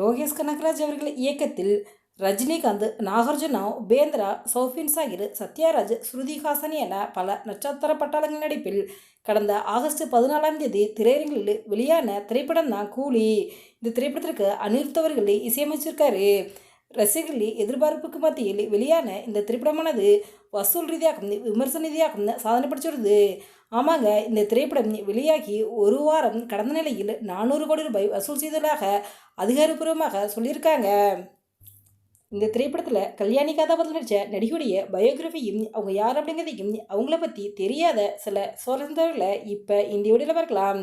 லோகேஷ் கனகராஜ் அவர்கள் இயக்கத்தில் ரஜினிகாந்த் நாகார்ஜுனா உபேந்திரா சௌஃபின் சாகிர் சத்யராஜ் ஸ்ருதிஹாசன் என பல நட்சத்திர பட்டாளங்கள் நடிப்பில் கடந்த ஆகஸ்ட் பதினாலாம் தேதி திரையரங்கில் வெளியான திரைப்படம் தான் கூலி. இந்த திரைப்படத்திற்கு அனிருத்தவர்களே இசையமைச்சிருக்காரு. ரசிகர்களின் எதிர்பார்ப்புக்கு மத்தியில் வெளியான இந்த திரைப்படமானது வசூல் ரீதியாகவும் விமர்சன ரீதியாகவும் சாதனை படிச்சிருது ஆமாங்க இந்த திரைப்படம் வெளியாகி ஒரு வாரம் கடந்த நிலையில் நானூறு கோடி ரூபாய் வசூல் செய்ததாக அதிகாரப்பூர்வமாக சொல்லியிருக்காங்க. இந்த திரைப்படத்தில் கல்யாணி கதாபாத்திரம் நடித்த நடிகையுடைய பயோகிராஃபியும் அவங்க யார் அப்படிங்கிறதையும் அவங்கள பற்றி தெரியாத சில சுவாரஸ்யங்களை இப்போ இந்த வீடியோவில் பார்க்கலாம்.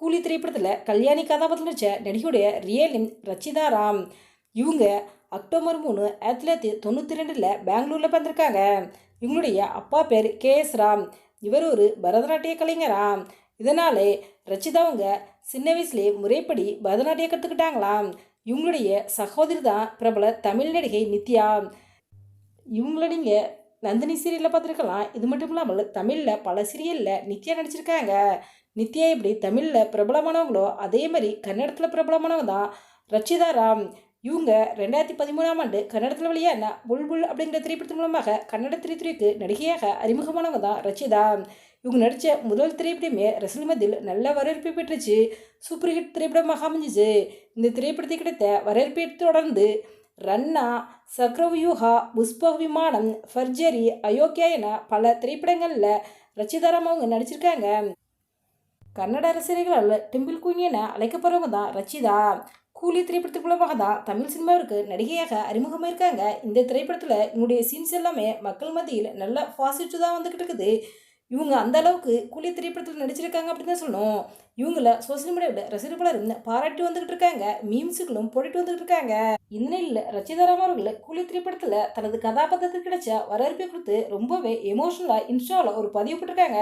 கூலி திரைப்படத்தில் கல்யாணி கதாபாத்திரம் நடித்த நடிகையுடைய ரியல் ரச்சிதா ராம். இவங்க அக்டோபர் மூணு ஆயிரத்தி தொள்ளாயிரத்தி தொண்ணூற்றி ரெண்டில் பெங்களூரில் பிறந்திருக்காங்க. இவங்களுடைய அப்பா பேர் கே எஸ் ராம். இவர் ஒரு பரதநாட்டிய கலைஞராம் இதனாலே ரச்சிதாவங்க சின்ன வயசுலேயே முறைப்படி பரதநாட்டியம் கற்றுக்கிட்டாங்களாம் இவங்களுடைய சகோதரி தான் பிரபல தமிழ் நடிகை நித்யா. இவங்கள நீங்கள் நந்தினி சீரியலில் பார்த்துருக்கலாம். இது மட்டும் இல்லாமல் தமிழில் பல சீரியலில் நித்யா நடிச்சிருக்காங்க. நித்யா எப்படி தமிழில் பிரபலமானவங்களோ அதே மாதிரி கன்னடத்தில் பிரபலமானவங்க தான் ரச்சிதா ராம். இவங்க ரெண்டாயிரத்தி பதிமூணாம் ஆண்டு கன்னடத்தில் வெளியான புல்புல் அப்படிங்கிற திரைப்படத்தின் மூலமாக கன்னட திரைத்துறைக்கு நடிகையாக அறிமுகமானவங்க தான் ரச்சிதா. இவங்க நடித்த முதல் திரைப்படமே ரசல் மத்தியில் நல்ல வரவேற்பை பெற்றுச்சு. சூப்பர் ஹிட் திரைப்படமாக அமைஞ்சிச்சு. இந்த திரைப்படத்தை கிடைத்த வரவேற்பை தொடர்ந்து ரன்னா சக்ரவ்யூஹா புஷ்ப விமானம் ஃபர்ஜரி அயோக்கியா என பல திரைப்படங்களில் ரச்சிதாராம் அவங்க நடிச்சிருக்காங்க. கன்னட ரசிகர்களால் டெம்பிள் குயின் என அழைக்கப்படுறவங்க தான் ரச்சிதா. கூலி திரைப்படத்துக்கு மூலமாக தான் தமிழ் சினிமாவிற்கு நடிகையாக அறிமுகமாக இருக்காங்க. இந்த திரைப்படத்தில் இவங்களுடைய சீன்ஸ் எல்லாமே மக்கள் மத்தியில் நல்ல பாசிட்டிவ் தான் வந்துக்கிட்டு இருக்குது. இவங்க அந்த அளவுக்கு கூலி திரைப்படத்தில் நடிச்சிருக்காங்க அப்படின்னு தான் சொல்லணும். இவங்கள சோசியல் மீடியாவில் ரசிகர் பலரும் பாராட்டி வந்துக்கிட்டு இருக்காங்க. மீம்ஸுகளும் போட்டுட்டு வந்துக்கிட்டு இருக்காங்க. இந்த நிலையில் ரச்சிதாராம் அவர்கள் கூலி திரைப்படத்தில் தனது கதாபாத்திரத்துக்கு கிடைச்ச வரவேற்பை கொடுத்து ரொம்பவே எமோஷனலாக இன்ஸ்டாவில் ஒரு பதிவு போட்டிருக்காங்க.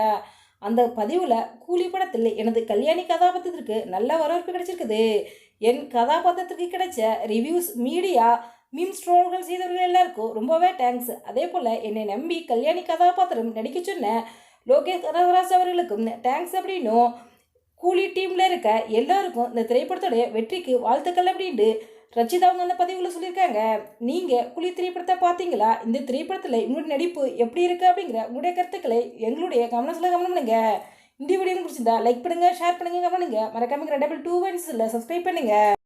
அந்த பதிவில் கூலி படத்தில் எனது கல்யாணி கதாபாத்திரத்திற்கு நல்ல வரவேற்பு கிடைச்சிருக்குது. என் கதாபாத்திரத்துக்கு கிடைச்ச ரிவ்யூஸ் மீடியா மீம் ஸ்ட்ரோல்கள் செய்தவர்கள் எல்லாருக்கும் ரொம்பவே தேங்க்ஸ் அதே போல் என்னை நம்பி கல்யாணி கதாபாத்திரம் நடிக்க சொன்ன லோகேஷ் கனகராஜ் அவர்களுக்கும் தேங்க்ஸ் அப்படின்னும் கூலி டீமில் இருக்க எல்லாருக்கும் இந்த திரைப்படத்துடைய வெற்றிக்கு வாழ்த்துக்கள் அப்படின்ட்டு ரச்சிதா அவங்க அந்த பதிவில் சொல்லியிருக்காங்க. நீங்கள் குழி திரைப்படத்தை பார்த்தீங்களா? இந்த திரைப்படத்தில் உங்களுடைய நடிப்பு எப்படி இருக்குது அப்படிங்கிற உங்களுடைய கருத்துக்களை எங்களுடைய கவனத்தில் கவனம் பண்ணுங்கள் இந்த வீடியோ பிடிச்சிருந்தா லைக் பண்ணுங்கள் ஷேர் பண்ணுங்கள் கவனிங்க மறக்காமல் டபுள் டூ ஒன்ஸில் சப்ஸ்கிரைப் பண்ணுங்கள்